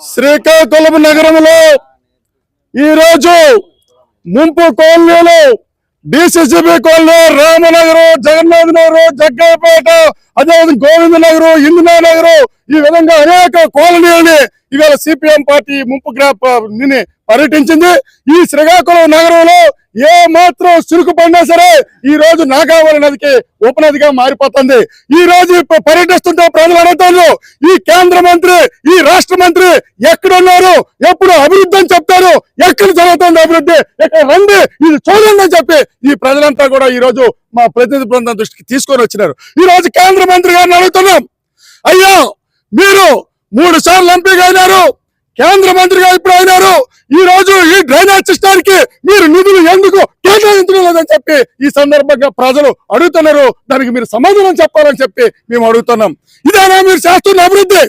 శ్రీకాకుళం నగరంలో ఈరోజు ముంపు కాలనీలో డిసిసిబి కాలనీ రామనగరం జగన్నాథ్ నగరం జగ్గయ్యపేట అదేవిధంగా గోవింద నగరం ఇందిరా నగరం ఈ విధంగా అనేక కాలనీలని ఇవాళ సిపిఎం పార్టీ ముంపు గ్రాప్ పర్యటించింది. ఈ శ్రీకాకుళం నగరంలో ఏ మాత్రం చురుకుపడినా సరే ఈ రోజు నాగావళి నదికి ఉపనదిగా మారిపోతుంది. ఈ రోజు పర్యటిస్తుంటే ప్రజలు అడుగుతారు ఈ కేంద్ర మంత్రి ఈ రాష్ట్ర మంత్రి ఎక్కడున్నారు ఎప్పుడు అభివృద్ధి అని చెప్తారు ఎక్కడ జరుగుతుంది అభివృద్ధి ఇక్కడ రండి ఇది చూడండి అని చెప్పి ఈ ప్రజలంతా కూడా ఈ రోజు మా ప్రతినిధి బృందం దృష్టికి తీసుకొని వచ్చినారు. ఈ రోజు కేంద్ర మంత్రి గారిని అడుగుతున్నాం అయ్యా మీరు మూడు సార్లు ఎంపీగా అయినారు కేంద్ర మంత్రిగా ఇప్పుడు అయినారు. ఈ రోజు ఈ డ్రైనేజ్ సిస్టానికి మీరు నిధులు ఎందుకు కేటాయించడం లేదని చెప్పి ఈ సందర్భంగా ప్రజలు అడుగుతున్నారు. దానికి మీరు సమాధానం చెప్పాలని చెప్పి మేము అడుగుతున్నాం. ఇదేనా మీరు చేస్తున్న అభివృద్ధి?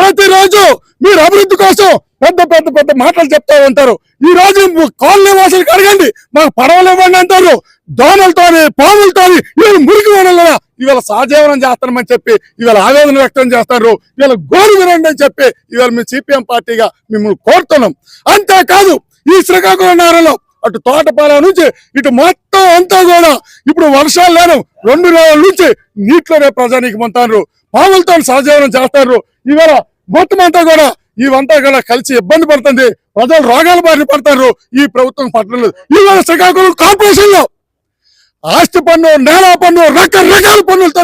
ప్రతిరోజు మీరు అభివృద్ధి కోసం పెద్ద పెద్ద పెద్ద మాటలు చెప్తా ఉంటారు. ఈ రోజు కాలనీ వాసులకు అడగండి. మాకు పడవలు ఇవ్వండి అంటారు. దోమలతోని పాములతోని వీళ్ళు మురికి వనల ఇవాళ సహజీవనం చేస్తామని చెప్పి ఇవాళ ఆవేదన వ్యక్తం చేస్తారు ఇవాళ గోరు వినండి అని చెప్పి ఇవాళ మేము సిపిఎం పార్టీగా మిమ్మల్ని కోరుతున్నాం. అంతేకాదు ఈ శ్రీకాకుళం నగరంలో అటు తోటపాల నుంచి ఇటు మొత్తం అంతా కూడా ఇప్పుడు వర్షాలు లేను రెండు నెలల నుంచి నీటిలోనే ప్రజానికి పొందుతారు పాములతో సహజీవనం చేస్తారు. ఇవాళ మొత్తం అంతా కూడా ఇవంతా కూడా కలిసి ఇబ్బంది పడుతుంది. ప్రజలు రోగాల బారిన పడతారు. ఈ ప్రభుత్వం పట్టణంలో. ఇవాళ శ్రీకాకుళం కార్పొరేషన్లో ఆస్తి పన్ను నేల పన్ను రకరకాల పన్నులతో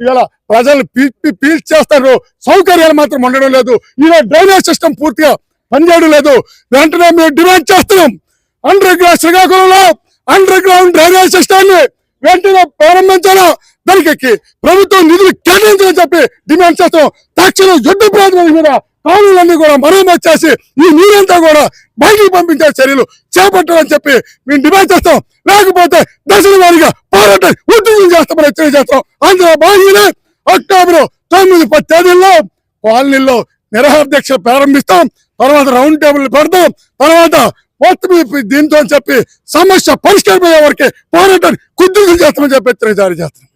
ఇలా ప్రజలు పీల్చి పీల్చి చేస్తారు సౌకర్యాలు మాత్రం ఉండడం లేదు. ఇలా డ్రైనేజ్ సిస్టమ్ పూర్తిగా పనిచేయడం లేదు. వెంటనే మేము డిమాండ్ చేస్తున్నాం. అండర్ గ్రౌండ్ శ్రీకాకుళంలో అండర్ గ్రౌండ్ డ్రైనేజ్ సిస్టమ్ని వెంటనే ప్రారంభించాలా? దానికి ప్రభుత్వం నిధులు కేటాయించాలని చెప్పి డిమాండ్ చేస్తాం తక్షణం యుద్ధ ప్రాతిపదిక మీద కాలువలన్నీ కూడా మరమ్మతు చేసి ఈ నీరంతా కూడా బయటికి పంపించే చర్యలు చేపట్టాలని చెప్పి మేము డిమాండ్ చేస్తాం. లేకపోతే దశల వారిగా పోరాటం ఉద్యోగం చేస్తామని హెచ్చరిక చేస్తాం. అందులో భాగంగానే అక్టోబర్ తొమ్మిది పది తేదీల్లో కాలనీలో నిరహార దీక్ష ప్రారంభిస్తాం. తర్వాత రౌండ్ టేబుల్ పెడతాం. తర్వాత మొత్తం దీంతో చెప్పి సమస్య పరిష్కారమయ్యే వరకే పోరాటాన్ని కుదురు చేస్తామని చెప్పి హెచ్చరిక జారీ చేస్తాం.